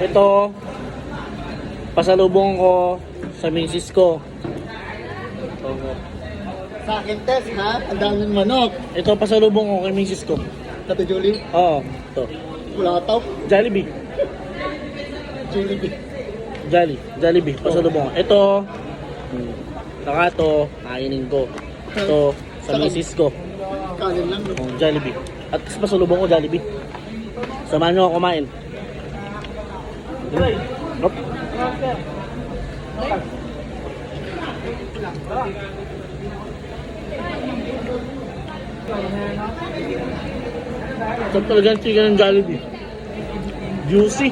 Ito, pasalubong ko sa misis ko. Sa akin, Tess, ha? Ang daming manok. Ito, pasalubong ko kay misis ko. Tato Julie, Oo, ito. wala ka tao. Jollibee. Julie, B. Jolly. Jollibee, pasalubong ko. Ito, hmm, saka ito, kainin ko. Ito, sa misis ko. Kanin lang. Oh, Jollibee. At pasalubong ko Jollibee. Samahan nyo ako kumain. Nope. Sarap talaga ang chicken ng Jollibee. Juicy.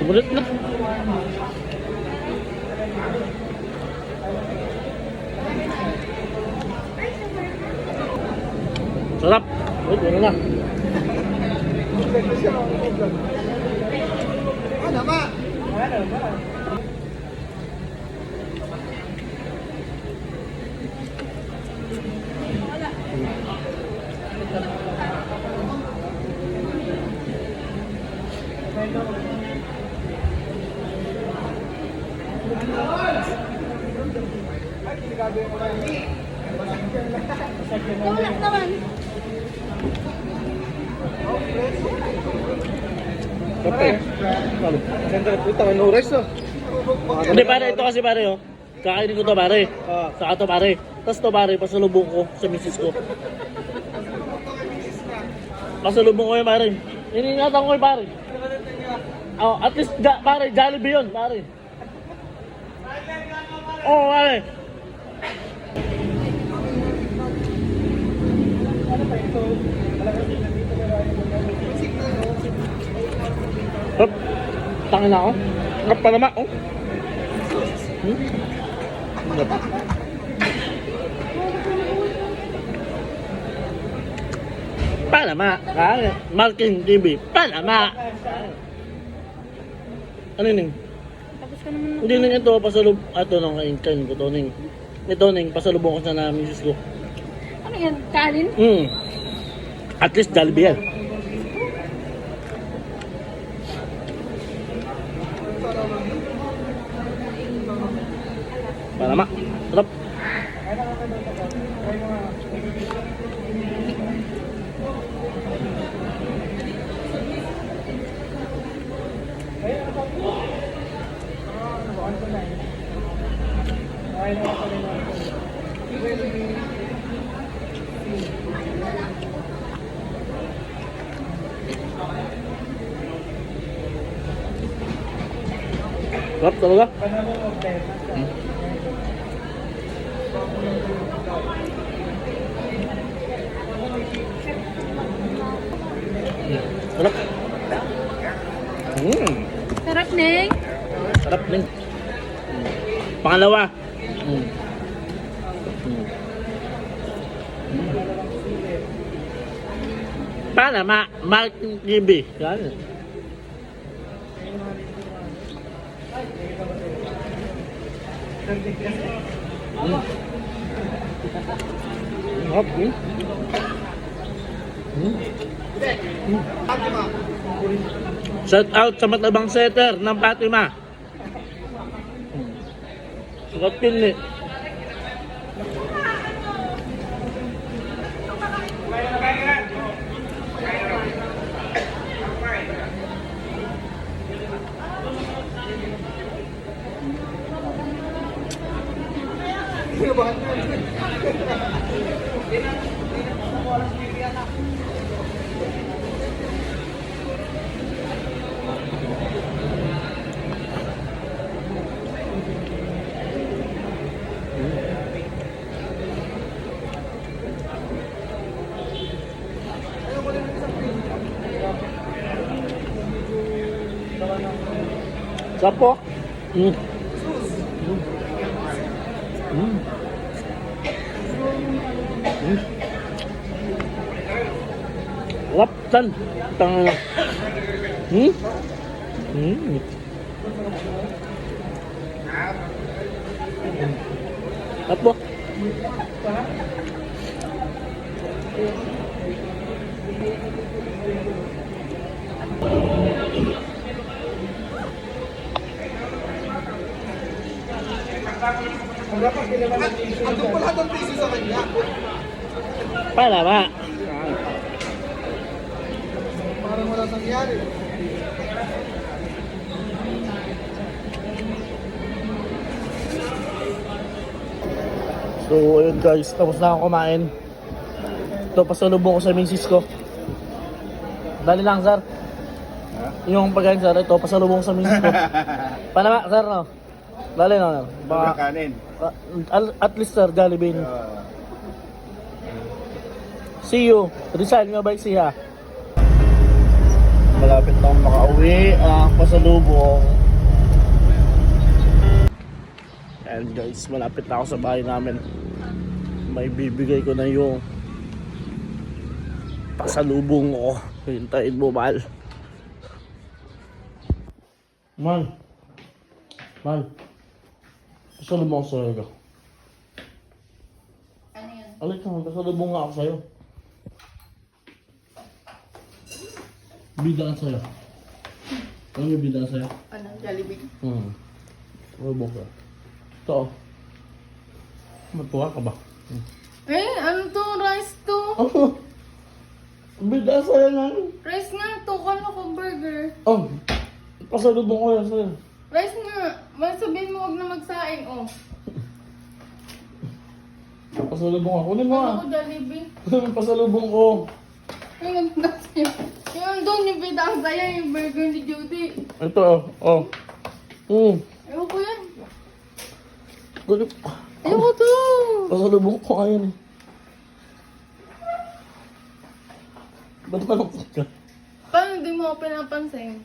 Kumalit na. Sarap. Wait, ano na. Ano ba? Wala naman. Kape. Ano? Siyempre, ito, no rest, no? Hindi pare, ito kasi pare oh. Kakainin ko to pare. Ah. Saka to pare. Tapos to pare, pasalubong ko sa misis ko. Pasalubong ko yun pare. Iniingatan ko yun pare. Oh, at least ja, pare, Jollibee yun pare. Oh, pare. Hop. Tangin na ako. Ngap pa naman, oh. Hmm? Ngap. Panama. Kaya, Marking TV. Panama. Ano yun? Tapos ka naman. Hindi nang ito, pasalub... Ato nang kain kain ko to, ning. Ito, ning, pasalubong ko sa na misis ko. Ano yan? Kanin? Hmm. At least Jollibee yan. Panama. Sarap. Sarap talaga. Hmm. Sarap. Hmm. Sarap, Neng. Sarap din. Pangalawa. Mm. Mm. Panama, Martin TV. Yan. Mm. Sarap, mm. Mm. Shout out sa matabang setter ng Fatima. Sarap yun eh. Sarap po. Mm. Mm. Mm. Mm. Sarap, san? Tang... Hmm? Hmm. Sarap po. Andun pa lahat ng piso sa kanya. Para ba? Parang wala nangyari. So, ayun guys, tapos na ako kumain. Ito, pasalubong ko sa misis ko. Dali lang, sir. Yung pagkain, sir, ito, pasalubong ko sa misis ko. Panama, sir, no? Dali lang. Baka, kanin. ah, al- at least, sir, Jollibee. See you. Rizal, nga ba siya? Malapit na akong makauwi. Ang pasalubong. And guys, malapit na ako sa bahay namin. May bibigay ko na yung pasalubong ko. Hintayin mo, Mal. Mal. Mal. Pasalubong ko sa'yo. Ano yan? Alik ka, pasalubong nga ako sa'yo. Bidaan sa'yo. Ano yung bidaan sa'yo? Ano? Jollibee? Hmm. Pasalubong ko. Ito. oh. Matuwa ka ba? Hmm. Eh, ano to? Rice to? Oh, bidaan sa'yo nga. Rice nga to. Kala ko burger. Oh, pasalubong ko yan sa'yo. Rice nga. May sabihin mo huwag na magsaing, oh. Pasalubong ko. Kunin mo Ano ah. ko Jollibee? Pasalubong ko. Yung sa'yo. Yung doon yung bidang sa'yo, yung burger ni Judy. Ito oh. Oh. Hmm. Ewan ko yan. Kunin. Ayoko to. Pasalubong ko ngayon eh. Ba't malungkot ka? Paano hindi mo ako pinapansin?